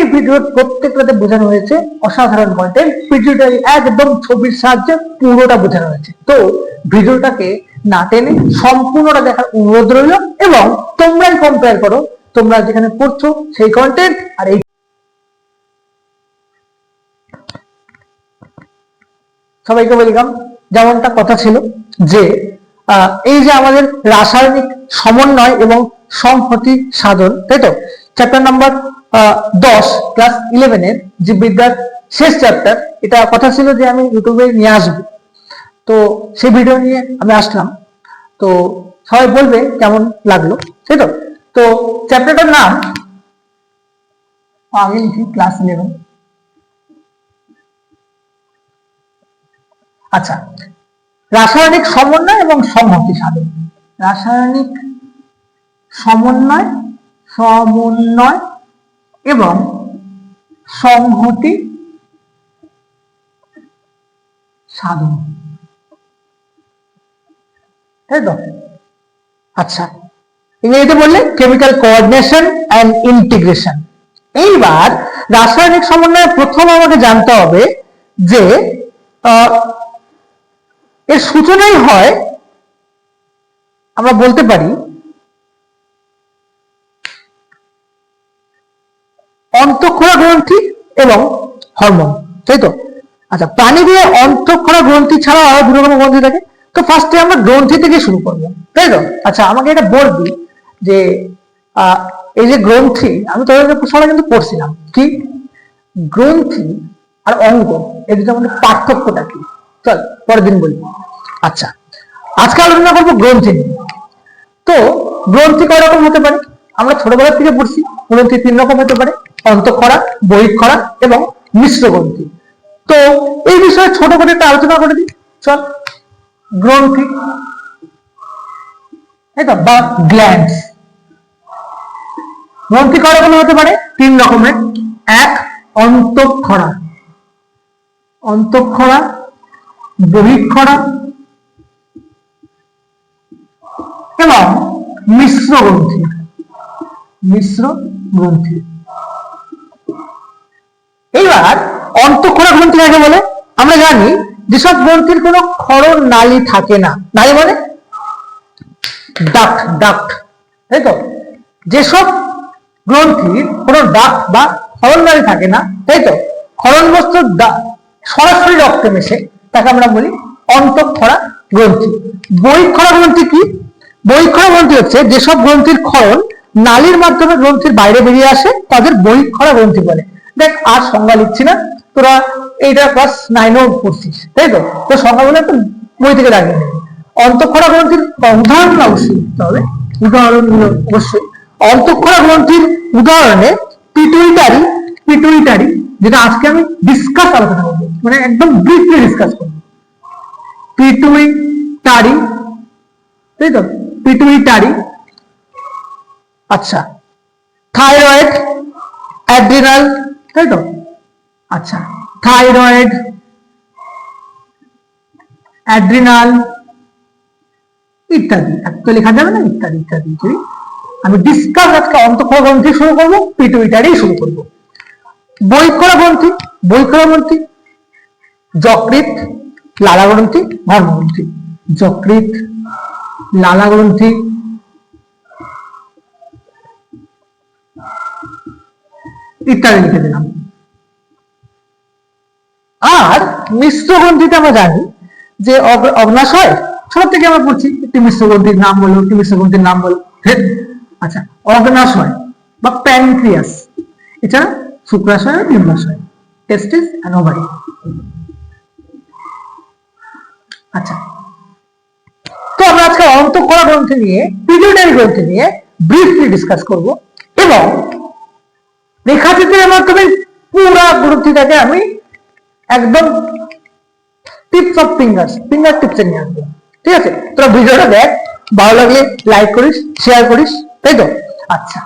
এই ভিডিওর প্রত্যেকটাতে বোঝানো হয়েছে অসাধারণ কন্টেন্ট পিটুইটারি একদম ছবির সাহায্যে পুরোটা বোঝানো হয়েছে। তো ভিডিওটাকে না টেনে সম্পূর্ণটা দেখার অনুরোধ রইল এবং তোমরাই কম্পেয়ার করো, তোমরা যেখানে পড়ছো সেই কন্টেন্ট আর এই সবাইকে ওয়েলকাম যেমনটা কথা ছিল যে এই যে আমাদের রাসায়নিক সমন্বয় এবং সংহতি সাধন, তাই তো? চ্যাপ্টার নাম্বার দশ ক্লাস ইলেভেনের জীববিদ্যার শেষ চ্যাপ্টার এটা কথা ছিল যে আমি ইউটিউবে নিয়ে আসব। তো সেই ভিডিও নিয়ে আমি আসলাম। তো সবাই বলবে কেমন লাগল, তাই তো? তো চ্যাপ্টারটার নাম, আগে লিখি ক্লাস ইলেভেন আচ্ছা রাসায়নিক সমন্বয় এবং সংহতি সাধন। রাসায়নিক সমন্বয় সমন্বয় এবং সংহতি সাধন। তাই তো? আচ্ছা ইংরেজিতে বললে কেমিক্যাল কোঅর্ডিনেশন অ্যান্ড ইন্টিগ্রেশন এইবার রাসায়নিক সমন্বয়ে প্রথম আমাকে জানতে হবে যে এর সূচনাই হয়, আমরা বলতে পারি অন্তঃক্ষরা গ্রন্থি এবং হরমোন, তাই তো? আচ্ছা প্রাণীদের অন্তঃক্ষরা গ্রন্থি ছাড়াও আরও দু গ্রন্থি থাকে। তো ফার্স্টে আমরা গ্রন্থি থেকে শুরু করব, তাই তো? আচ্ছা আমাকে এটা বলবি যে এই যে গ্রন্থি, আমি তোদের সবাই কিন্তু পড়ছিলাম। কি? গ্রন্থি আর অঙ্গ, এই দুটোর মধ্যে পার্থক্যটা কি? চল, পরের দিন বলব আচ্ছা আজকে আলোচনা করব গ্রন্থি তো, গ্রন্থি কয় রকম হতে পারে? আমরা ছোটবেলা থেকে পড়ছি, গ্রন্থি তিন রকম হতে পারে। অন্তঃক্ষরা বহিঃক্ষরা এবং মিশ্র গ্রন্থি। তো এই বিষয়ে ছোট করে একটা আলোচনা করে দিই। চল। গ্রন্থি। বা গ্ল্যান্ডস। গ্রন্থি কয় রকম হতে পারে? তিন রকমের। এক অন্তঃক্ষরা অন্তঃক্ষরা বহিঃক্ষরা এবং মিশ্র গ্রন্থি। মিশ্র গ্রন্থি। এইবার অন্তঃক্ষরা গ্রন্থি কাকে বলে? আমরা জানি যেসব গ্রন্থির কোনো ক্ষরণ নালী থাকে না। নালী মানে ডাক্ট ডাক্ট তাই তো? যেসব গ্রন্থির কোনো ডাক্ট বা ক্ষরণ নালী থাকে না, তাই তো? ক্ষরণ বস্তু সরাসরি রক্তে মেশে, তাকে আমরা বলি অন্তঃক্ষরা গ্রন্থি। বহিঃক্ষরা গ্রন্থি কি? বহিঃক্ষরা গ্রন্থি হচ্ছে যেসব গ্রন্থির ক্ষরণ নালীর মাধ্যমে গ্রন্থির বাইরে বেরিয়ে আসে, তাদের বহিঃক্ষরা গ্রন্থি বলে। দেখ, আর সংজ্ঞা লিখছি না। তোরা এইটা ক্লাস নাইনেও পড়ছিস, তাই তো? তো সংজ্ঞাগুলো একটু বই থেকে রাখবি অন্তঃক্ষরা গ্রন্থির উদাহরণ অবশ্যই দিতে হবে। উদাহরণ অবশ্যই। অন্তঃক্ষরা গ্রন্থির উদাহরণে পিটুইটারি পিটুইটারি যেটা আজকে আমি ডিসকাস আলোচনা করব মানে একদম ব্রিফলি ডিসকাস করব। পিটুইটারি তাই তো? পিটুইটারি আচ্ছা। থাইরয়েড অ্যাড্রিনাল তাই তো আচ্ছা থাইরয়েড, অ্যাড্রিনাল, ইত্যাদি। এক তো লেখা যাবে না, ইত্যাদি ইত্যাদি আমি ডিসকাস আজকে অন্তঃক্ষরা গ্রন্থি শুরু করব পিটুইটারি শুরু করব। বৈক্ষরা গ্রন্থি বৈক্ষরা গ্রন্থি যকৃত লালা গ্রন্থি ধর্ম গ্রন্থি। যকৃত লালা গ্রন্থি ইত্যাদি লিখে দিলাম। আর মিশ্র গ্রন্থিতে আমরা জানি যে অগ্নাশয়, ছোট থেকে আমরা পড়ছি, একটি মিশ্র গ্রন্থির নাম বলো, একটি মিশ্র গ্রন্থির নাম বলো আচ্ছা অগ্নাশয় বা প্যানক্রিয়াস, এছাড়া শুক্রাশয় আর নিম্নাশয় টেস্টিস অ্যান্ড আচ্ছা তো আমরা আজকে অন্তঃক্ষরা গ্রন্থি নিয়ে পিরিয়ডারি গ্রন্থি নিয়ে ব্রিফলি ডিসকাস করব এবং রেখাচিত্রের মাধ্যমে পুরা গ্রন্থিটাকে আমি একদম টিপস অফ ফিঙ্গার্স ফিঙ্গার টিপসে নিয়ে আসব। ঠিক আছে? তোরা ভিডিওটা দেখ, ভালো লাগলে লাইক করিস শেয়ার করিস, তাই তো? আচ্ছা।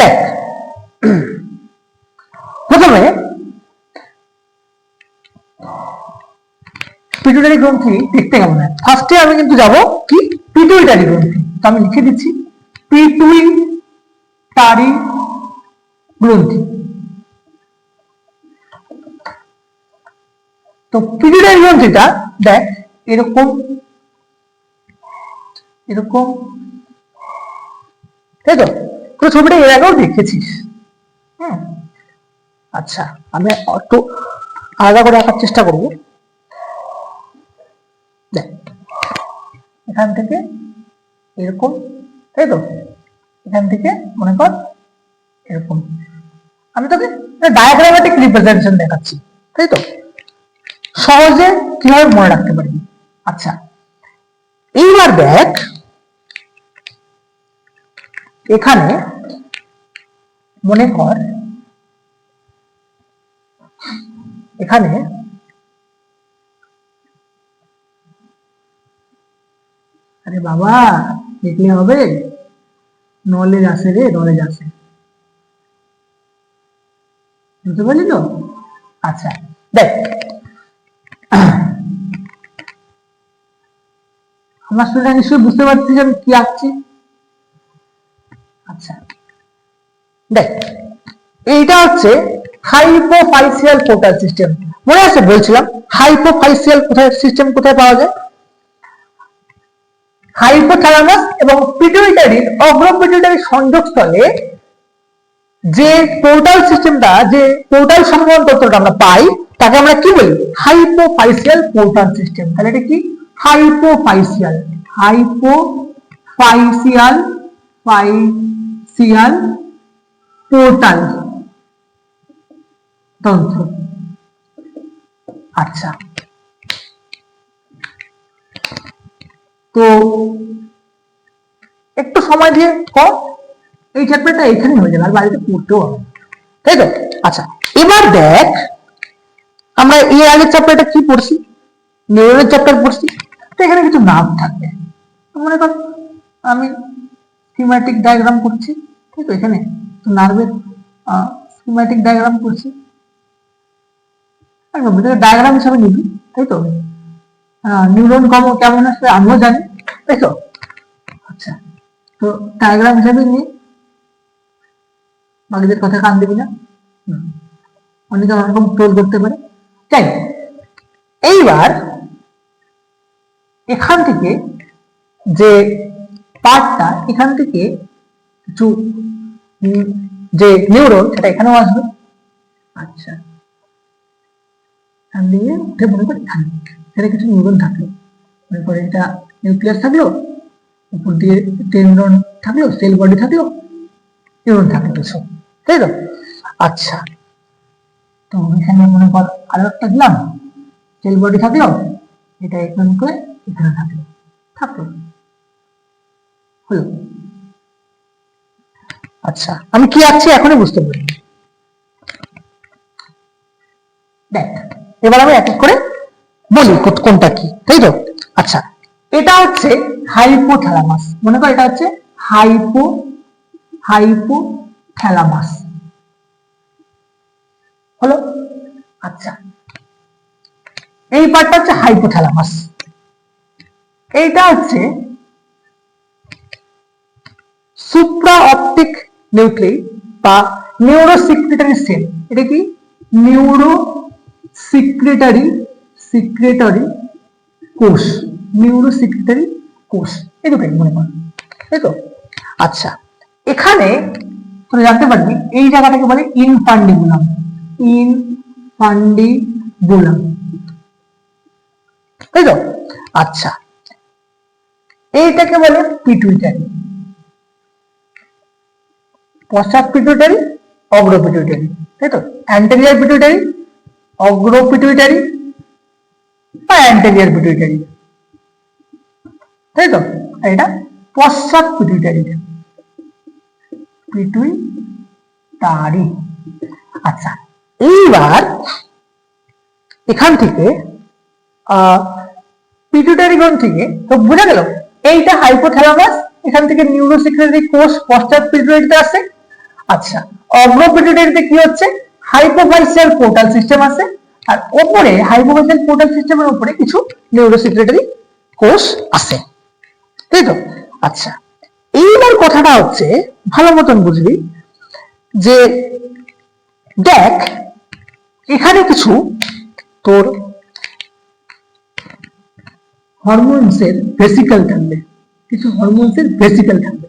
দেখ প্রথমে পিটুইটারি গ্রন্থি দেখতে কেমন হয়? ফার্স্টে আমি কিন্তু যাব কি? পিটুইটারি গ্রন্থি তো আমি লিখে দিচ্ছি। পিটুইটারি গ্রন্থি। তো পিটুইটারি গ্রন্থিটা দেখ, এরকম এরকম, তাই তো? তোর ছবিটা এর আগেও দেখেছিস। হ্যাঁ? আচ্ছা আমি একটু আলাদা করে আঁকার চেষ্টা করব। এখান থেকে এরকম, তাই তো? এখান থেকে মনে কর এরকম। আমি তোকে ডায়াগ্রামেটিক রিপ্রেজেন্টেশন দেখাচ্ছি, তাই তো? সহজে কীভাবে মনে রাখতে পারবি? আচ্ছা এইবার দেখ, এখানে মনে কর, এখানে আরে বাবা, দেখলে হবে? নলেজ আসে রে নলেজ আসে। বুঝতে পারলি তো? আচ্ছা দেখ। আমার স্টুডেন্ট নিশ্চয়ই বুঝতে পারছিস আমি কি আঁকছি। আচ্ছা দেখ, এইটা হচ্ছে হাইপোফাইসিয়াল পোর্টাল সিস্টেম মনে আছে? বলছিলাম হাইপোফাইসিয়াল কোথায় সিস্টেম কোথায় পাওয়া যায়? হাইপোথ্যালামাস এবং পিটুইটারির অগ্রপিটুইটারি সংযোগস্থলে যে পোর্টাল সিস্টেমটা যে পোর্টাল সংবহন তত্ত্বটা আমরা পাই, তাকে আমরা কি বলি? হাইপোফাইসিয়াল পোর্টাল সিস্টেম তাহলে এটা কি? হাইপোফাইসিয়াল হাইপোফাইসিয়াল ফাইসিয়াল পোর্টাল তন্ত্র। আচ্ছা। তো একটু সময় দিয়ে কর এই চ্যাপ্টারটা এখানে হয়ে যাবে, আর বাড়িতে পড়তেও হবে তাই তো আচ্ছা এবার দেখ, আমরা এর আগের চ্যাপ্টারটা কি পড়ছি? নিউরনের চ্যাপ্টার পড়ছি। তো এখানে কিছু নাম থাকবে। মনে কর, আমি স্কিম্যাটিক ডায়াগ্রাম করছি। তাই তো এখানে নার্ভের স্কিম্যাটিক ডায়াগ্রাম করছি। ডায়াগ্রাম হিসাবে নিবি, তাই তো? নিউরন কেমন কেমন আসবে, আমিও জানি। তাই আচ্ছা। তো ডায়াগ্রাম হিসাবে নিই বাকিদের কথা কান দিবি না। অনেকে অনেক রকম টোল করতে পারে। তাই এইবার এখান থেকে যে পার্টটা এখান থেকে কিছু যে নিউরন সেটা এখানেও আসবে। আচ্ছা। এখান দিয়ে উঠে মনে করি এখানে এখানে কিছু নিউরন থাকল। মনে করে এটা নিউক্লিয়াস থাকল, উপর দিয়ে টেন্ডন থাকল সেল বডি থাকল নিউরন থাকল কিছু তাই তো? আচ্ছা তো এখানে মনে কর আরও একটা দিলাম সেল বডি থাকল, এটা এখানে করে এখানে থাকল থাকল, হলো। আচ্ছা আমি কি আছি এখনই বুঝতে পারি। দেখ, এবার আমি এক এক করে বলি কোনটা কি, তাই তো? আচ্ছা এটা হচ্ছে হাইপোথ্যালামাস মনে কর এটা হচ্ছে হাইপো হাইপোথ্যালামাস হলো? আচ্ছা। এই পার্টটা হচ্ছে হাইপোথ্যালামাস এইটা হচ্ছে সুপ্রা অপটিক নিউক্লিয়াই বা নিউরো সিক্রেটারি সেল এটা কি? নিউরো সিক্রেটারি সিক্রেটারি কোষ। নিউরো সিক্রেটারি কোষ এই মনে কর। তাই তো? আচ্ছা এখানে তোরা জানতে পারবি, এই জায়গাটাকে বলে ইনফান্ডিবুলাম ইনফান্ডিবুলাম তাই তো? আচ্ছা এইটাকে বলে পিটুইটারি পশ্চাৎ পিটুইটারি অগ্র পিটুইটারি তাই তো? অ্যান্টেরিয়ার পিটুইটারি অগ্র পিটুইটারি বা অ্যান্টেরিয়ার পিটুইটারি তাই তো? এটা পশ্চাৎ পিটুইটারি পিটুইটারি আচ্ছা এইবার এখান থেকে পিটুইটারি গ্রন্থিকে তো বোঝা গেল, এইটা হাইপোথ্যালামাস এখান থেকে নিউরোসিক্রেটারি কোষ পশ্চাৎ পিটুইটারিতে আসে। আচ্ছা অগ্র পিটুইটারিতে কি হচ্ছে? হাইপোফাইসিয়াল পোর্টাল সিস্টেম আছে। আর ওপরে হাইপোফিজিয়াল পোর্টাল সিস্টেমের উপরে কিছু নিউরোসিক্রেটারি কোষ আছে। তাই তো? আচ্ছা এইবার কথাটা হচ্ছে ভালো মতন বুঝবি যে দেখ, এখানে কিছু তোর হরমোনসের ভেসিক্যাল থাকবে। কিছু হরমোনসের ভেসিক্যাল থাকবে।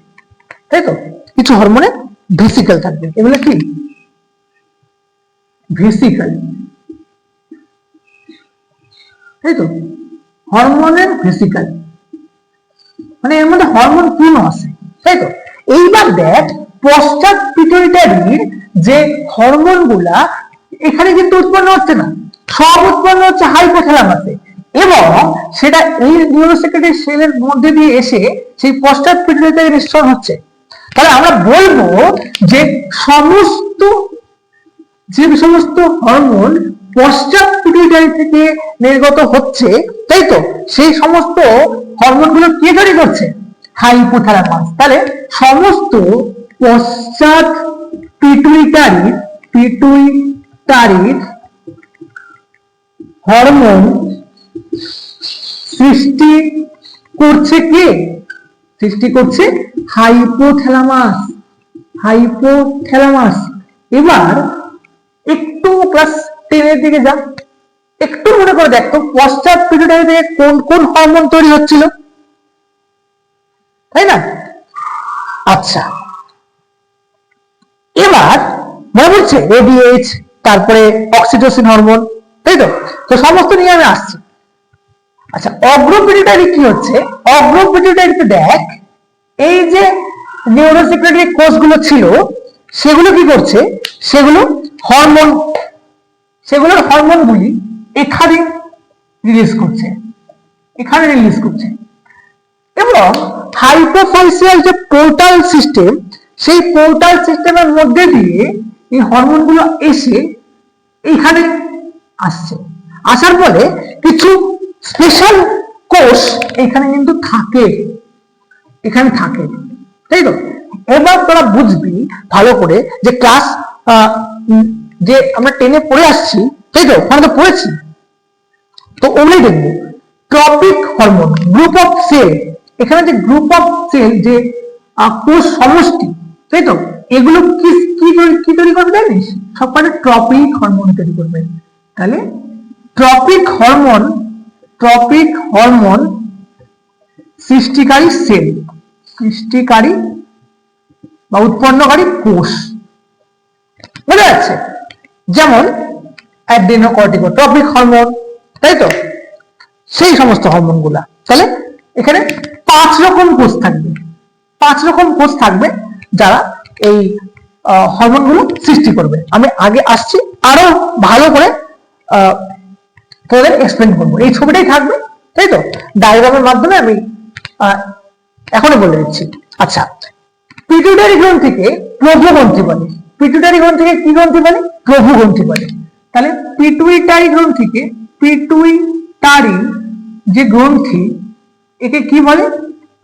তাই তো? কিছু হরমোনের ভেসিক্যাল থাকবে। এগুলো কি? ভেসিক্যাল তাই তো? হরমোনের ভেসিক্যাল মানে এর মধ্যে হরমোন পূর্ণ আছে তাই তো এইবার দেখ, পশ্চাৎ পিটুইটারির যে হরমোনগুলা এখানে কিন্তু উৎপন্ন হচ্ছে না, সব উৎপন্ন হচ্ছে হাইপোথ্যালামাসে এবং সেটা এই নিউরোসেক্রেটারি সেলের মধ্যে দিয়ে এসে সেই পশ্চাৎ পিটুইটারি নিঃসরণ হচ্ছে। তাহলে আমরা বলব যে সমস্ত যে সমস্ত হরমোন পশ্চাৎ পিটুইটারি থেকে নির্গত হচ্ছে তাই তো? সেই সমস্ত হরমোনগুলো কে তৈরি করছে? হাইপোথ্যালামাস তাহলে সমস্ত পশ্চাৎ পিটুইটারি, পিটুইটারির হরমোন সৃষ্টি করছে কে? সৃষ্টি করছে হাইপোথ্যালামাস। হাইপোথ্যালামাস। এবার একটু ক্লাস টেনের দিকে যা একটু মনে করে দেখ, পশ্চাৎ পিরিয়ডের থেকে কোন কোন হরমোন তৈরি হচ্ছিল? তাই না? আচ্ছা। এবার মনে পড়ছে এডিএইচ তারপরে অক্সিটোসিন হরমোন তাই তো? তো সমস্ত নিয়ে আমি আসছি। আচ্ছা অগ্রপিরিয়ডারি কি হচ্ছে? অগ্রপিরিয়ডারিতে দেখ, এই যে নিউরোসেক্রেটারি কোষগুলো ছিল, সেগুলো কি করছে? সেগুলো হরমোন সেগুলোর হরমোনগুলি এখানে রিলিজ করছে। এখানে রিলিজ করছে। এবং হাইপোফাইসিয়াল যে পোর্টাল সিস্টেম সেই পোর্টাল সিস্টেমের মধ্যে দিয়ে এই হরমোনগুলো এসে এখানে আসছে। আসার পরে কিছু স্পেশাল কোষ এখানে কিন্তু থাকে। এখানে থাকে। তাই তো? এবার তোরা বুঝবি ভালো করে যে ক্লাস যে আমরা টেনে পড়ে আসছি, তাই তো? ওখানে তো পড়েছি। তো ওগুলোই দেখব। Tropic hormone group of cell এখানে যে গ্রুপ অফ সেল যে কোষ সমষ্টি, তাই তো? এগুলো কি কি কি তৈরি করবে জানিস? সবকটা ট্রপিক হরমোন তৈরি করবে। তাহলে ট্রপিক হরমোন ট্রপিক হরমোন সৃষ্টিকারী সেল সৃষ্টিকারী বা উৎপন্নকারী কোষ। বোঝা যাচ্ছে? যেমন অ্যাডেনোকর্টিকোট্রপিক হরমোন তাই তো? সেই সমস্ত হরমোনগুলা। তাহলে এখানে পাঁচ রকম কোষ থাকবে। পাঁচ রকম কোষ থাকবে যারা এই হরমোনগুলো সৃষ্টি করবে। আমি আগে আসছি আরও ভালো করে তোদের এক্সপ্লেন করব। এই ছবিটাই থাকবে তাই তো? ডায়াগ্রামের মাধ্যমে আমি আহ, এখনই বলে দিচ্ছি। আচ্ছা পিটুটারি গ্রন্থিকে প্রভু গ্রন্থি বলে। পিটুটারি গ্রন্থিকে কি গ্রন্থি বলে? প্রভু গ্রন্থি বলে। তাহলে পিটুইটারি গ্রন্থিকে পিটুইটারি যে গ্রন্থি, একে কি বলে?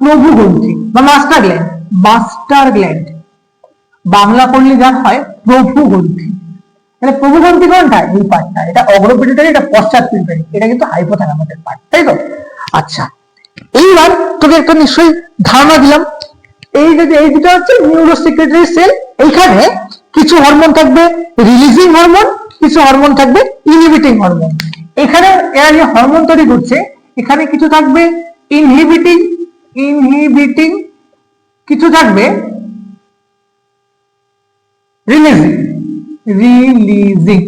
প্রভু গ্রন্থি বা master gland master gland Bangla পড়লে যা হয় প্রভু গ্রন্থি তাহলে প্রভু গ্রন্থি কোনটা? এই পার্টটা এটা অগ্রপিটুটারি এটা পশ্চাৎ পিটুটারি এটা কিন্তু হাইপোথ্যালামাসের পার্ট তাই তো? আচ্ছা এইবার তোকে একটা নিশ্চয়ই ধারণা দিলাম। এই যে, এই দুটো হচ্ছে নিউরোসেক্রেটারি সেল এইখানে কিছু হরমোন থাকবে রিলিজিং হরমোন কিছু হরমোন থাকবে ইনহিবিটিং হরমোন এখানে এরা যে হরমোন তৈরি করছে। এখানে কিছু থাকবে ইনহিবিটিং ইনহিবিটিং কিছু থাকবে রিলিজিং রিলিজিং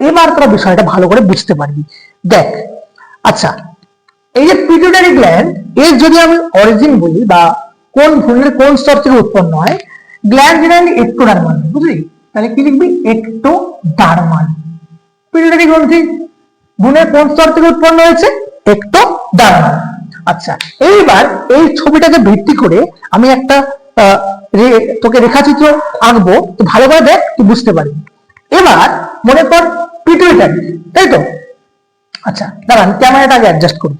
এবার তোরা বিষয়টা ভালো করে বুঝতে পারবি। দেখ আচ্ছা এই যে পিটুটারি গ্ল্যান্ড এর যদি আমি অরিজিন বলি বা কোন ভ্রূণের কোন স্তর থেকে উৎপন্ন হয় গ্ল্যান্ড জেনারেলি একটোডার্মাল বুঝলি? তাহলে কি লিখবি? একটু একটোডার্মাল পিটুটারি গ্রন্থি ভ্রূণের কোন স্তর থেকে উৎপন্ন হয়েছে? একটু দাঁড়ান। আচ্ছা এইবার এই ছবিটাকে ভিত্তি করে আমি একটা তোকে রেখাচিত্র আঁকবো। তো ভালো করে দেখ, তুই বুঝতে পারবি। এবার মনে কর পিটুইটারি তাই তো? আচ্ছা দাঁড়ান ক্যামেরাটা আগে অ্যাডজাস্ট করি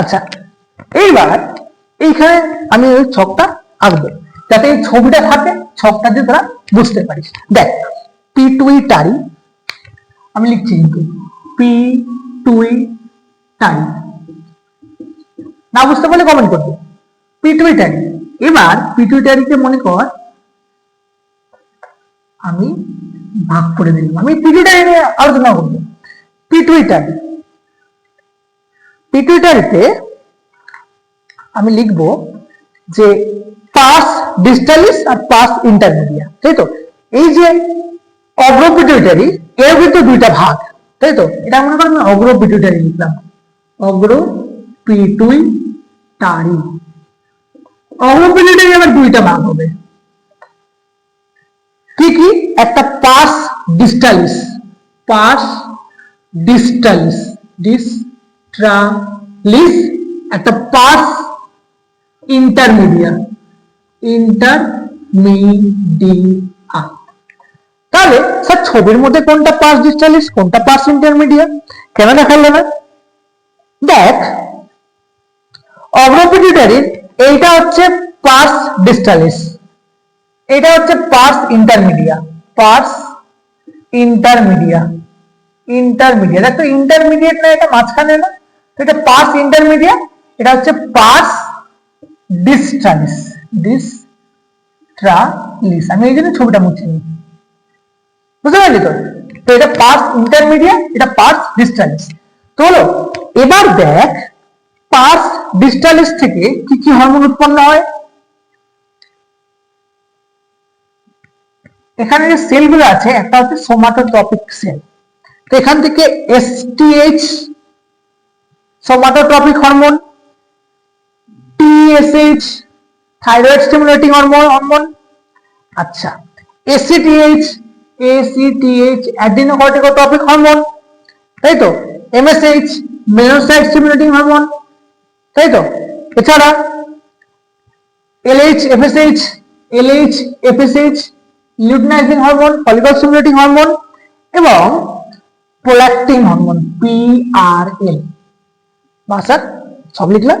আচ্ছা এইবার এইখানে আমি ওই ছকটা আঁকবো। যাতে এই ছবিটা থাকে, ছকটা দিয়ে তোরা বুঝতে পারিস। দেখ, পি টুই টারি, আমি লিখছি কিন্তু পি টুই টারি। না বুঝতে পারলে কমেন্ট করবে। পিটুইটারি এবার পিটুইটারিকে মনে কর, আমি ভাগ করে দিলাম আমি পিটুইটারি নিয়ে আলোচনা করব। পিটুইটারি পিটুইটারিতে আমি লিখব যে পাস ডিস্টালিস আর পাস ইন্টারমিডিয়া তাই তো? এই যে অগ্র পিটুইটারি এর কিন্তু দুইটা ভাগ, তাই তো? এটা মনে করো আমি অগ্র পিটুইটারি লিখলাম। অগ্র পিটুই পিটুইটারি আবার দুইটা ভাগ হবে। কি কি? একটা পাস ডিস্টালিস। Pars distalis. ডিস্ট্রালিস একটা পাস ইন্টারমিডিয়া। ইন্টারমিডিয়া। তাহলে, স্যার, ছবির মধ্যে কোনটা পাস ডিস্টালিস, কোনটা পাস ইন্টারমিডিয়া? কেন দেখাল না? দেখ অগ্রপিটিটারির এইটা হচ্ছে পাস ডিস্টালিস। এটা হচ্ছে pars intermedia. Pars intermedia. Intermedia. দেখো ইন্টারমিডিয়েট না, এটা মাঝখানে না? তো এটা পার্স ইন্টারমিডিয়া, এটা হচ্ছে পার্স ডিস্টালিস। ডিস্ট্রালিস আমি এই জন্য ছবিটা মুছে নিই বুঝতে পারলি তো? তো এটা পার্স ইন্টারমিডিয়া, এটা পার্স ডিস্টালিস। তো হলো, এবার দেখ পার্স ডিস্টালিস থেকে কি কি হরমোন উৎপন্ন হয়? এখানে যে সেলগুলো আছে, একটা হচ্ছে সোমাটোট্রপিক সেল তো এখান থেকে STH somatotropic hormone TSH thyroid stimulating hormone hormone আচ্ছা এসিটিএইচ এসিটিএইচ অ্যাডিনোকর্টিকোট্রপিক হরমোন তাই তো? এমএসএইচ মেলোসাইট স্টিমুলেটিং হরমোন তাই তো এছাড়া LH FSH LH FSH luteinizing hormone follicle stimulating hormone এবং প্রোল্যাক্টিন হরমোন পিআরএল বাসার সব লিখলাম?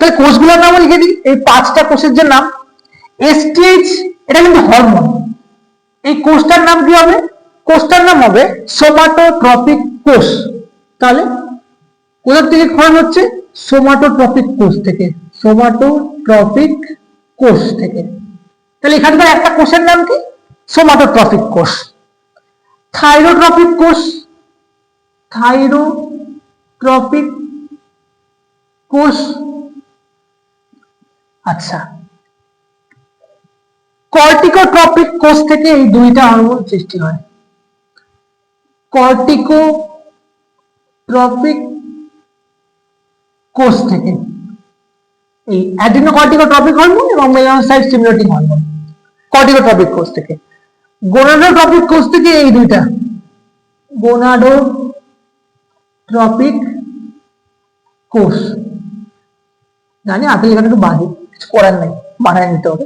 তাহলে কোষগুলোর নাম লিখে দিই। এই পাঁচটা কোষের যে নাম এসটিএইচ এটা কিন্তু হরমোন এই কোষটার নাম কি হবে? কোষটার নাম হবে সোমাটোট্রপিক কোষ। তাহলে কোথার থেকে ক্ষরণ হচ্ছে সোমাটোট্রপিক কোষ থেকে সোমাটোট্রপিক কোষ থেকে। তাহলে এখানকার একটা কোষের নাম কি? সোমাটোট্রপিক কোষ থাইরোট্রপিক কোষ থাইরোট্রপিক কোষ আচ্ছা। কর্টিকোট্রপিক কোষ থেকে এই দুইটা হরমোন সৃষ্টি হয়। কর্টিকোট্রপিক কোষ থেকে। এই অ্যাডিনোকর্টিকোট্রপিক হরমোন এবং মেলানোসাইট স্টিমুলেটিং হরমোন কর্টিকোট্রপিক কোষ থেকে। গোনাডোট্রপিক কোষ থেকে এই দুইটা। গোনাডোট্রপিক কোষ। জানি হাতে এখানে একটু বাজে, কিছু করার নেই, বানায় নিতে হবে।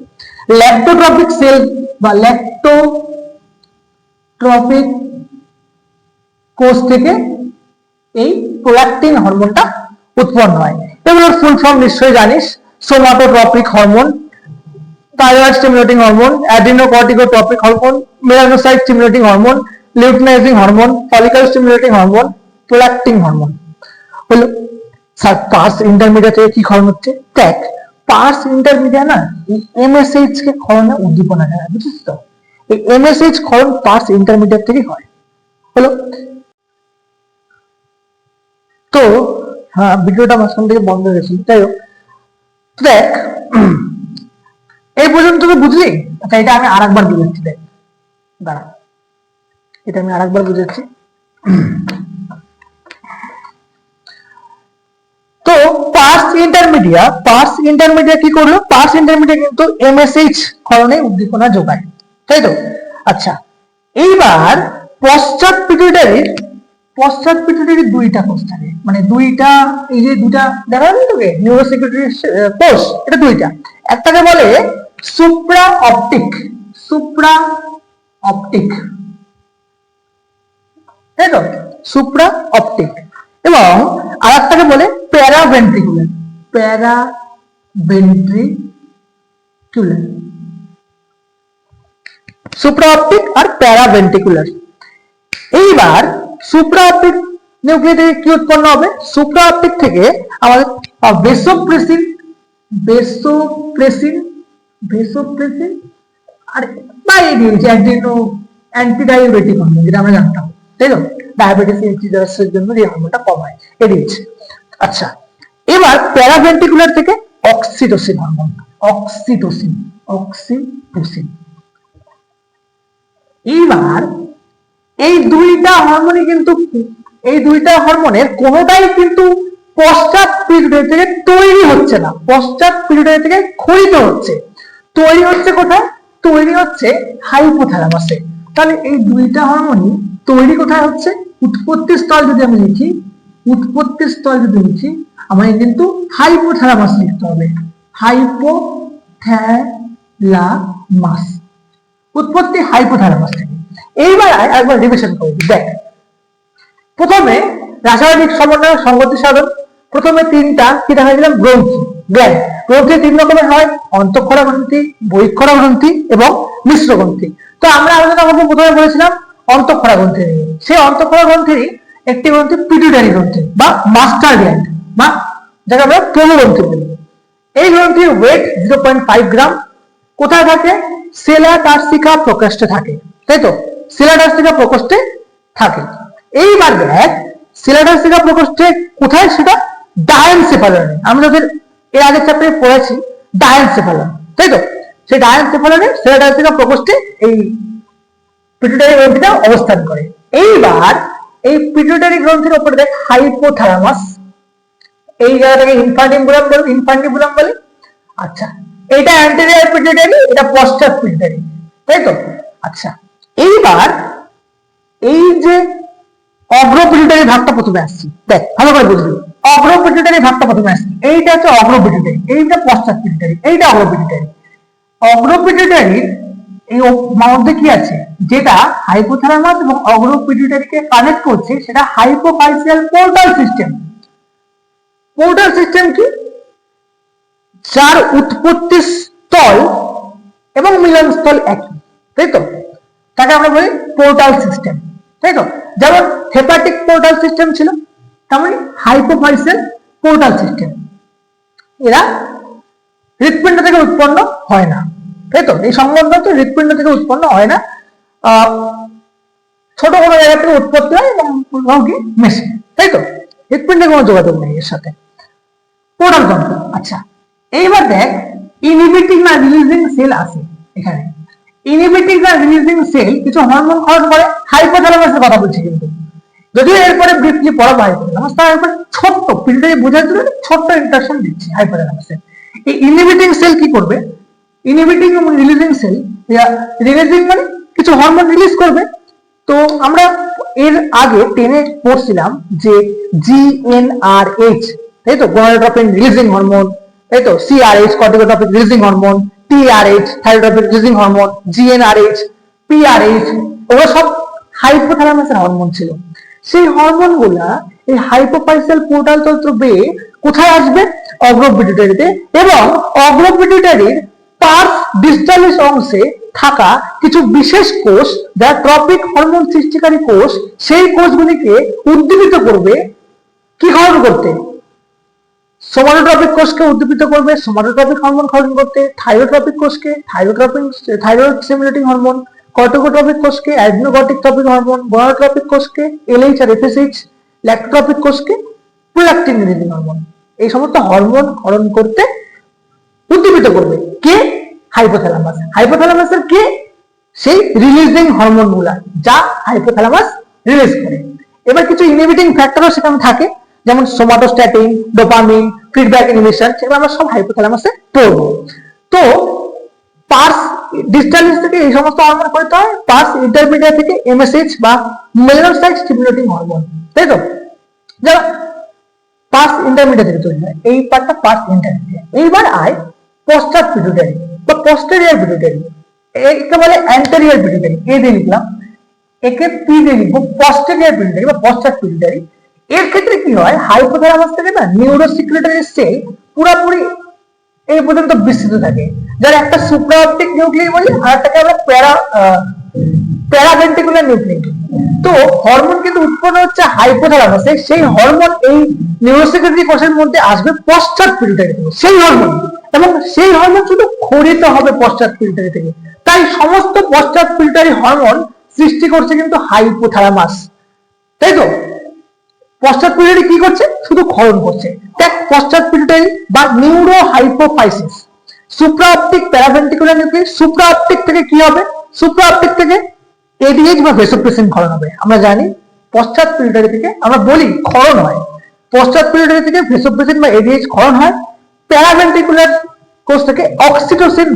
ল্যাক্টোট্রপিক সেল বা ল্যাক্টোট্রপিক কোষ থেকে এই প্রোল্যাক্টিন হরমোনটা উৎপন্ন হয়। এগুলোর ফুল ফর্ম নিশ্চয়ই জানিস। Somatotropic hormone thyroid stimulating hormone adrenocorticotropic hormone melanocyte stimulating hormone luteinizing hormone follicle stimulating hormone prolactin hormone হলো স্যার পাস ইন্টারমিডিয়েট থেকে কি ক্ষরণ হচ্ছে? দেখ পাস ইন্টারমিডিয়েট না, এই এমএসএইচ কে ক্ষরণে উদ্দীপনা দেয় বুঝছিস তো? এই এমএসএইচ ক্ষরণ পাস ইন্টারমিডিয়েট থেকে হয়। হলো তো হ্যাঁ ভিডিওটা মাঝখান থেকে বন্ধ হয়ে গেছিল তাই হোক, দেখ, এই পর্যন্ত তো বুঝলি? আচ্ছা এটা আমি আর একবার বুঝাচ্ছি, দেখ, দাঁড়া। এটা আমি আর একবার বুঝাচ্ছি। তো পাস ইন্টারমিডিয়া পাস ইন্টারমিডিয়া কি করল? পাস ইন্টারমিডিয়া কিন্তু এমএসএইচ ক্ষরণে উদ্দীপনা যোগায়। তাই তো? আচ্ছা এইবার পশ্চাৎ পিটুইটারির পশ্চাৎ পিটুটারি দুইটা কোষ থাকে মানে দুইটা, এই যে দুইটা দেখা যাবে তোকে নিউরোসেক্রেটারি কোষ, এটা দুইটা। একটাকে বলে সুপ্রা অপটিক সুপ্রা অপটিক তাই তো? সুপ্রা অপটিক এবং আর একটাকে বলে প্যারা ভেন্ট্রিকুলার প্যারা ভেন্ট্রিকুলার সুপ্রা অপটিক আর প্যারা ভেন্ট্রিকুলার এইবার সুপ্রা অপটিক থেকে কি উৎপন্ন হবে? সুপ্রাঅপ্টিক থেকে আমাদের বেসোপ্রেসিন বেসোপ্রেসিন বেসোপ্রেসিন আর বাইরে দিয়েছে অ্যান্টিনো অ্যান্টিডায়াবেটিক হরমোন যেটা আমরা জানতাম, তাই তো? ডায়াবেটিস ইনসিডাসের জন্য যে হরমোনটা কমায় এডিয়েছে আচ্ছা এবার প্যারাভেন্টিকুলার থেকে অক্সিটোসিন হরমোন অক্সিটোসিন অক্সিটোসিন এইবার এই দুইটা হরমোনই কিন্তু, এই দুইটা হরমোনের কোনোটাই কিন্তু পশ্চাৎ পিরিয়ড থেকে তৈরি হচ্ছে না, পশ্চাৎ পিরিয়ড থেকে ক্ষরিত হচ্ছে। তৈরি হচ্ছে কোথায়? তৈরি হচ্ছে হাইপোথ্যালামাসে তাহলে এই দুইটা হরমোনই তৈরি কোথায় হচ্ছে? উৎপত্তি স্থল যদি আমি লিখি, উৎপত্তি স্থল যদি লিখি, আমাকে কিন্তু হাইপোথ্যালামাস লিখতে হবে। হাইপোথ্যালামাস উৎপত্তি হাইপোথ্যালামাস থেকে। এইবার একবার রিভিশন করবি দেখ। প্রথমে রাসায়নিক সমন্বয় সংগতি সাধন, প্রথমে তিনটা, কি দেখা গেলাম গ্রন্থি। গ্ল্যান্ড গ্রন্থি তিন রকমের হয়, অন্তঃক্ষরা গ্রন্থি, বহিঃক্ষরা গ্রন্থি এবং মিশ্র গ্রন্থি। তো আমরা আলোচনা করব প্রথমে বলেছিলাম অন্তঃক্ষরা গ্রন্থি সেই অন্তঃক্ষরা গ্রন্থিরই একটি গ্রন্থি পিটুটারি গ্রন্থি বা মাস্টার গ্ল্যান্ড বা যাকে আমরা প্রভু গ্রন্থি বলি। এই গ্রন্থির weight zero point five gram কোথায় থাকে? সেলা টার্সিকা প্রকোষ্ঠে থাকে। তাই তো? সেলা টার্সিকা প্রকোষ্ঠে থাকে। এইবার দেখ সেলা টার্সিকা প্রকোষ্ঠে কোথায় সেটা ডায়ানসেফালনে আমরা যাদের এর আগের চ্যাপ্টারে পড়েছি ডায়ানসেফালন তাই তো? সেই ডায়ানসেফালনে সেলা টার্সিকা প্রকোষ্ঠে এই পিটুটারি গ্রন্থিটা অবস্থান করে। এইবার এই পিটুটারি গ্রন্থির উপরে দেখ হাইপোথ্যালামাস এই জায়গাটাকে ইনফান্টিবুলাম বলে ইনফান্টিবুলাম বলে। আচ্ছা এটা অ্যান্টেরিয়র পিটুটারি এটা পশ্চাৎ পিটুটারি তাই তো? আচ্ছা এইবার এই যে অগ্র পিটুটারি ভাগটা প্রথমে আসছি। দেখ, ভালো করে বুঝলি অগ্র পিটুটারি ভাগটা প্রথমে আসছি। এইটা হচ্ছে অগ্র পিটুটারি এইটা পশ্চাৎ পিটুটারি এইটা অগ্র পিটুটারি অগ্র পিটুটারির এই মধ্যে কি আছে? যেটা হাইপোথ্যালামাস এবং অগ্র পিটুটারিকে কানেক্ট করছে, সেটা hypophyseal portal system portal system কি? যার উৎপত্তি স্থল এবং মিলন স্থল একই। তাই তো? তাকে আমরা বলি পোর্টাল সিস্টেম তাই তো? যেমন হেপাটিক পোর্টাল সিস্টেম ছিল তেমন হাইপোফাইসিয়াল পোর্টাল সিস্টেম এরা হৃৎপিণ্ড থেকে উৎপন্ন হয় না, তাই তো? এই সম্বন্ধ তো হৃৎপিণ্ড থেকে উৎপন্ন হয় না। ছোট কোনো জায়গা থেকে উৎপত্তি হয় এবং কি মেশে, তাই তো? হৃৎপিণ্ডের কোনো যোগাযোগ নেই এর সাথে। পোর্টাল তন্ত্র আচ্ছা। এইবার দেখ ইনহিবিটিং না রিলিজিং সেল আছে এখানে। ইনহিবিটিং না রিলিজিং সেল কিছু হরমোন খরচ করে হাইপোথ্যালামাসের কথা বলছি কিন্তু। যদিও এরপরে ব্রিফলি পড়াবো হাইপোথ্যালামাস তার একবার ছোট্ট ফিল্ডে বোঝার জন্য ছোট্ট ইন্টারশন দিচ্ছি হাইপোথ্যালামাসে এই ইনহিবিটিং সেল কি করবে? ইনহিবিটিং এবং রিলিজিং সেল রিলিজিং মানে কিছু হরমোন রিলিজ করবে। তো আমরা এর আগে টেনে পড়ছিলাম যে জিএনআরএইচ তাই তো? গোনাডোট্রপিন রিলিজিং হরমোন তাই তো? CRH corticotropic releasing hormone TRH thyrotropic releasing hormone GnRH PRH ওগুলো সব হাইপোথ্যালামাসের হরমোন ছিল। সেই হরমোনগুলা এই হাইপোফাইসাল পোর্টাল তন্ত্র বেয়ে কোথায় আসবে? অগ্রপিটুটারিতে এবং অগ্রপিটুটারির পার্স ডিস্টালিস অংশে থাকা কিছু বিশেষ কোষ যা ট্রপিক হরমোন সৃষ্টিকারী কোষ, সেই কোষগুলিকে উদ্দীপিত করবে। কি খরণ করতে সোমাটোট্রপিক কোষকে উদ্দীপিত করবে? সোমাটোট্রপিক হরমোন খরণ করতে থাইরোট্রপিক কোষকে thyrotropic thyroid stimulating hormone corticotropic কোষকে অ্যাডনোগটিক ট্রপিক হরমোন গোনাটোট্রপিক কোষকে এলএইচ আর এফএসএইচ ল্যাক্টোট্রপিক কোষকে প্রোলাক্টিন রিলিজিং হরমোন এই সমস্ত হরমোন খরণ করতে উদ্দীপিত করবে। কে? হাইপোথ্যালামাস হাইপোথ্যালামাসের কে? সেই রিলিজিং হরমোনগুলা, যা হাইপোথ্যালামাস রিলিজ করে। এবার কিছু ইনহিবিটিং ফ্যাক্টরও সেখানে থাকে। যেমন সোমাটোস্ট্যাটিন ডোপামিন ফিডব্যাক ইনহিবিশন সেগুলো আমরা সব হাইপোথ্যালামাসে পড়ব। তো পার্স ডিস্টালিস থেকে এই সমস্ত হরমোন করতে হয় পার্স ইন্টারমিডিয়েট থেকে এমএসএইচ বা মেলানোসাইট স্টিমুলেটিং হরমোন তাই তো? যারা পাস ইন্টারমিডিয়েট থেকে তৈরি হয়, এই পার্টটা পাস ইন্টারমিডিয়েট এইবার আয় পোস্টার পিটুটারি বা পস্টেরিয়ার পিটুটারি একে বলে অ্যান্টেরিয়ার পিটুটারি এ দিয়ে লিখলাম, একে পি দিয়ে লিখব পস্টেরিয়ার পিটুটারি বা পশ্চাৎ পিটুটারি এর ক্ষেত্রে কি হয়? হাইপোথ্যালামাস থেকে না নিউরোসিক্রেটারি সেল পুরোপুরি এই পর্যন্ত বিস্তৃত থাকে। যার একটা সুপ্রাঅপটিক নিউক্লিয়াই বলি, আর একটাকে আমরা প্যারা প্যারাভেন্টিকুলার নিউক্লিয়াই তো হরমোন কিন্তু উৎপন্ন হচ্ছে হাইপোথ্যালামাসে সেই হরমোন এই নিউরোসিক্রেটারি কোষের মধ্যে আসবে পশ্চাৎ পিটুটারি থেকে। সেই হরমোন এবং সেই হরমোন শুধু খরিত হবে পশ্চাৎ পিটুটারি থেকে। তাই সমস্ত পশ্চাৎ পিটুটারি হরমোন সৃষ্টি করছে কিন্তু হাইপোথ্যালামাস তাই তো? পশ্চাৎ পিটুটারি কি করছে? শুধু ক্ষরণ করছে। দেখ পশ্চাৎ পিটুটারি বা neuro hypophysis supraoptic paraventricular nucleus supraoptic থেকে কি হবে? সুপ্রাঅপটিক থেকে এডিএইচ বা ভেসোপ্রেসিন ক্ষরণ হবে। আমরা জানি পশ্চাৎ পিটুটারি থেকে, আমরা বলি ক্ষরণ হয়। পশ্চাৎ পিটুটারি থেকে ভেসোপ্রেসিন বা এডিএইচ ক্ষরণ হয়। প্যারাভেন্টিকুলার কোষ থেকে অক্সিটোসিন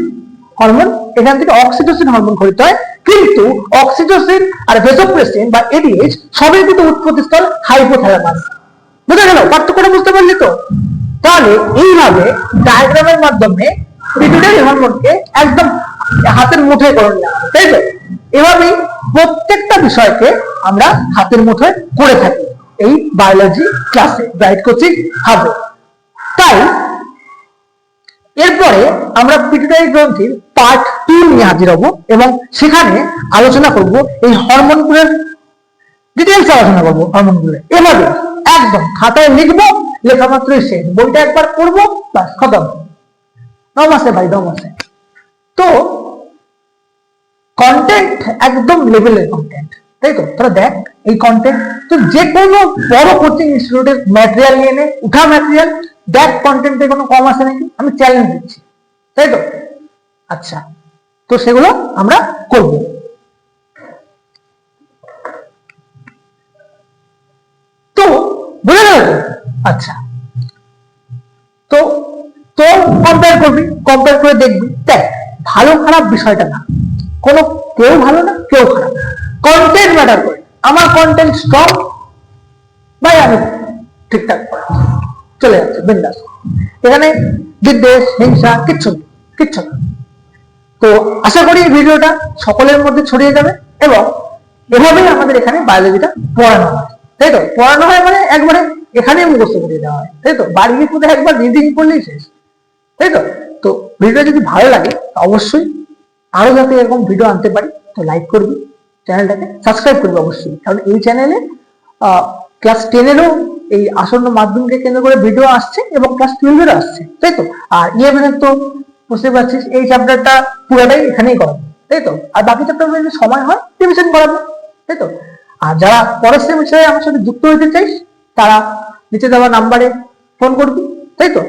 হরমোন এখান থেকে অক্সিটোসিন হরমোন খরিত হয়। কিন্তু অক্সিটোসিন আর ভেসোপ্রেসিন বা এডিএইচ সবই কিন্তু উৎপত্তিস্থল হাইপোথ্যালামাস বুঝা গেল? পার্থক্যটা বুঝতে পারলি তো? তাহলে এইভাবে ডায়াগ্রামের মাধ্যমে পিটুটারি হরমোনকে একদম হাতের মুঠোয় করে নেওয়া তাই তো? এভাবেই প্রত্যেকটা বিষয়কে আমরা হাতের মুঠোয় করে থাকি। এই বায়োলজি ক্লাসে গাইড কোচিং হবে তাই এরপরে আমরা পিটুটারি গ্রন্থির পার্ট টু নিয়ে হাজির হব এবং সেখানে আলোচনা করব এই হরমোনগুলোর ডিটেলস আলোচনা করব হরমোনগুলো। এভাবে একদম খাতায় লিখব লেখা মাত্রই শেষ। বইটা একবার পড়ব বাস খতম। নমাসে ভাই নমাসে তো কন্টেন্ট একদম লেভেলের কন্টেন্ট তাই তো? তোরা দেখ, এই কন্টেন্ট তো যে কোনো বড় কোচিং ইনস্টিটিউটের ম্যাটেরিয়াল নিয়ে নে, উঠা ম্যাটেরিয়াল দেখ কন্টেন্টে কোনো কম আছে নাকি? আমি চ্যালেঞ্জ দিচ্ছি। তাই তো? আচ্ছা। তো সেগুলো আমরা করব। তো বুঝে গেল আচ্ছা। তো তো কম্পেয়ার করবি কম্পেয়ার করে দেখবি। দেখ, ভালো খারাপ বিষয়টা না। কোনো কেউ ভালো না, কেউ খারাপ কন্টেন্ট ম্যাটার করে। আমার কন্টেন্ট স্ট্রং ভাই আমি ঠিকঠাক পড়াচ্ছি। চলে যাচ্ছে, বিন্দাস। এখানে বিদ্বেষ, হিংসা, কিচ্ছু কিচ্ছু না তো আশা করি এই ভিডিওটা সকলের মধ্যে ছড়িয়ে যাবে এবং এভাবেই আমাদের এখানে বায়োলজিটা পড়ানো হয়। তাই তো? পড়ানো হয় মানে একবারে এখানেই মুখস্থ করিয়ে দেওয়া হয়। তাই তো? বাড়ি কোথায় একবার রিডিং করলেই শেষ। তাই তো? তো ভিডিওটা যদি ভালো লাগে অবশ্যই আরও যাতে এরকম ভিডিও আনতে পারি, তো লাইক করবি। চ্যানেলটাকে সাবস্ক্রাইব করবি অবশ্যই। কারণ এই চ্যানেলে ক্লাস টেনেরও এই আসন্ন মাধ্যমকে কেন্দ্র করে ভিডিও আসছে এবং ক্লাস টুয়েলভেরও আসছে, তাই তো? আর ইলেভেনের তো বুঝতে পারছিস, এই চ্যাপ্টারটা পুরোটাই এখানেই করাবো, তাই তো? আর বাকি চ্যাপ্টারগুলো যদি সময় হয় রিভিশন করাবো, তাই তো? আর যারা পরের সেমিস্টারে আমার সাথে যুক্ত হতে চাইস, তারা নিচে দেওয়া নাম্বারে ফোন করবি, তাই তো?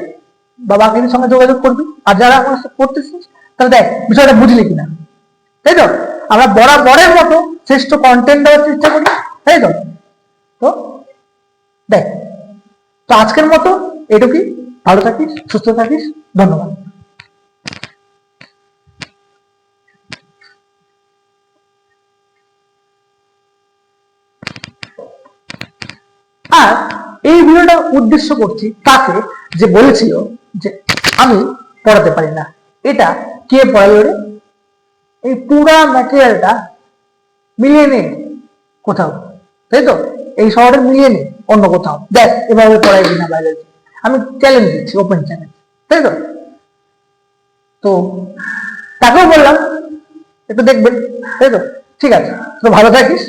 বা বাকিদের সঙ্গে যোগাযোগ করবি। আর যারা আমার সাথে পড়তেছিস তাহলে দেখ, বিষয়টা বুঝলি কিনা, তাই তো? আমরা বরাবরের মতো শ্রেষ্ঠ কন্টেন্ট দেওয়ার চেষ্টা করি, তাই তো? তো দেখ, তো আজকের মতো এটুকুই। ভালো থাকিস, সুস্থ থাকিস, ধন্যবাদ। আর এই ভিডিওটা উদ্দেশ্য করছি তাকে যে বলেছিল যে আমি পড়াতে পারি না। এটা কে পড়ালো রে? এই পুরা ম্যাটেরিয়ালটা মিলিয়ে নে কোথাও, তাই তো? এই শহরে মিলিয়ে নে। অন্য কোথাও। দেখ এভাবে পড়াই কিনা বাইরে? আমি চ্যালেঞ্জ দিচ্ছি ওপেন চ্যালেঞ্জ তাই তো? তো তাকেও বললাম একটু দেখবেন তাই তো? ঠিক আছে তো ভালো থাকিস।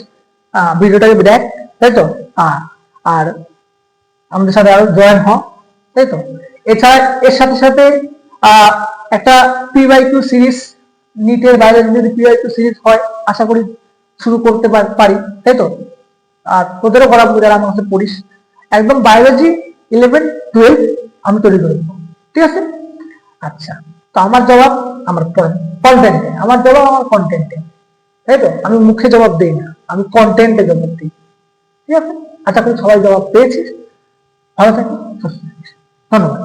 ভিডিওটাকে দেখ তাই তো? আহ, আর আমাদের সাথে আরও জয়েন হ তাই তো? এছাড়া এর সাথে সাথে একটা পিওয়াই কিউ সিরিজ নিটের বাইরে যদি পি পিওয়াই কিউ সিরিজ হয় আশা করি শুরু করতে পারি তাই তো? আর তোদেরও করাবো যারা আমার কাছে পড়িস। একদম বায়োলজি ইলেভেন টুয়েলভ আমি তৈরি করে দেবো। ঠিক আছে? আচ্ছা তো আমার জবাব আমার কন্টেন্টে আমার জবাব আমার কন্টেন্টে তাই তো? আমি মুখে জবাব দিই না, আমি কন্টেন্টে জবাব দিই। ঠিক আছে? আচ্ছা করি সবাই জবাব পেয়েছিস। ভালো থাকিস। ধন্যবাদ।